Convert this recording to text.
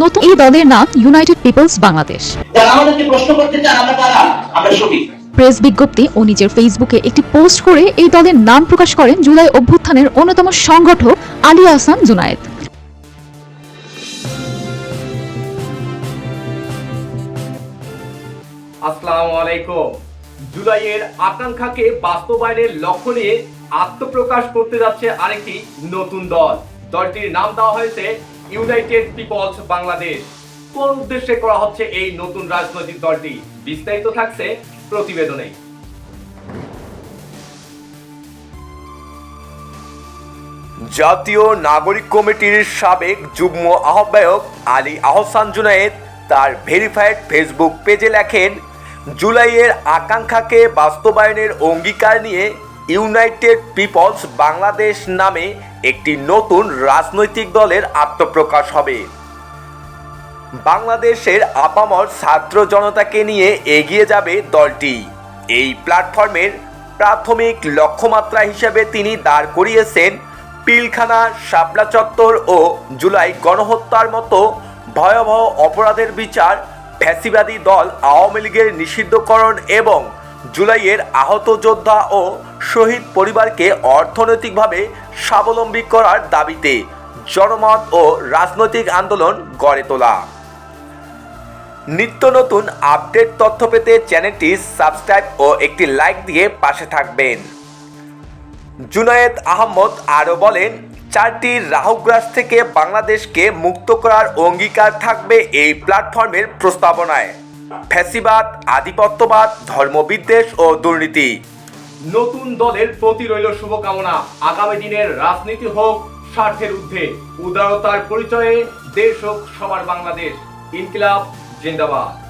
নতুন এই দলের নাম ইউনাইটেড পিপলস বাংলাদেশ। আমাদেরকে প্রশ্ন করতে চান আমরা কারা আমরা সঠিক। প্রেস বিজ্ঞপ্তি ও নিজের ফেসবুকে একটি পোস্ট করে এই দলের নাম প্রকাশ করেন জুলাই অভ্যুত্থানের অন্যতম সংগঠক আলী আহসান জুনায়েদ। আসসালামু আলাইকুম। জুলাইয়ের আকাঙ্ক্ষাকে বাস্তবায়নের লক্ষ্য নিয়ে আত্মপ্রকাশ করতে যাচ্ছে আরেকটি নতুন দল। দলটির নাম দেওয়া হয়েছে ইউনাইটেড পিপলস বাংলাদেশ কোন উদ্দেশ্যে করা হচ্ছে এই নতুন রাজনৈতিক দলটি? বিস্তারিত থাকছে প্রতিবেদনে জাতীয় নাগরিক কমিটির সাবেক যুগ্ম আহ্বায়ক আলী আহসান জুনায়েদ তার ভেরিফাইড ফেসবুক পেজে লেখেন, জুলাইয়ের আকাঙ্ক্ষাকে বাস্তবায়নের অঙ্গীকার নিয়ে ইউনাইটেড পিপলস বাংলাদেশ নামে একটি নতুন রাজনৈতিক দলের আত্মপ্রকাশ হবে। বাংলাদেশের আপামর ছাত্র জনতাকে নিয়ে এগিয়ে যাবে দলটি। এই প্ল্যাটফর্মের প্রাথমিক লক্ষ্যমাত্রা হিসেবে তিনি দাঁড় করিয়েছেন পিলখানা, শাপলা চত্বর ও জুলাই গণহত্যার মতো ভয়াবহ অপরাধের বিচার ফ্যাসিবাদী দল আওয়ামী লীগের নিষিদ্ধকরণ এবং জুলাইয়ের আহত যোদ্ধা ও শহীদ পরিবারকে অর্থনৈতিকভাবে স্বাবলম্বী করার দাবিতে জনমত ও রাজনৈতিক আন্দোলন গড়ে তোলা। নিত্য নতুন আপডেট তথ্য পেতে চ্যানেলটি সাবস্ক্রাইব ও একটি লাইক দিয়ে পাশে থাকবেন। জুনায়েদ আহমদ আরও বলেন, চারটি রাহুগ্রাস থেকে বাংলাদেশকে মুক্ত করার অঙ্গীকার থাকবে এই প্ল্যাটফর্মের প্রস্তাবনায়। ফ্যাসিবাদ, আধিপত্যবাদ, ধর্মবিদ্বেষ ও দুর্নীতি নতুন দলের প্রতি রইল শুভকামনা। আগামী দিনের রাজনীতি হোক, স্বার্থের ঊর্ধ্বে। উদারতার পরিচয়ে দেশ হোক, সবার বাংলাদেশ। ইনকিলাব, জিন্দাবাদ।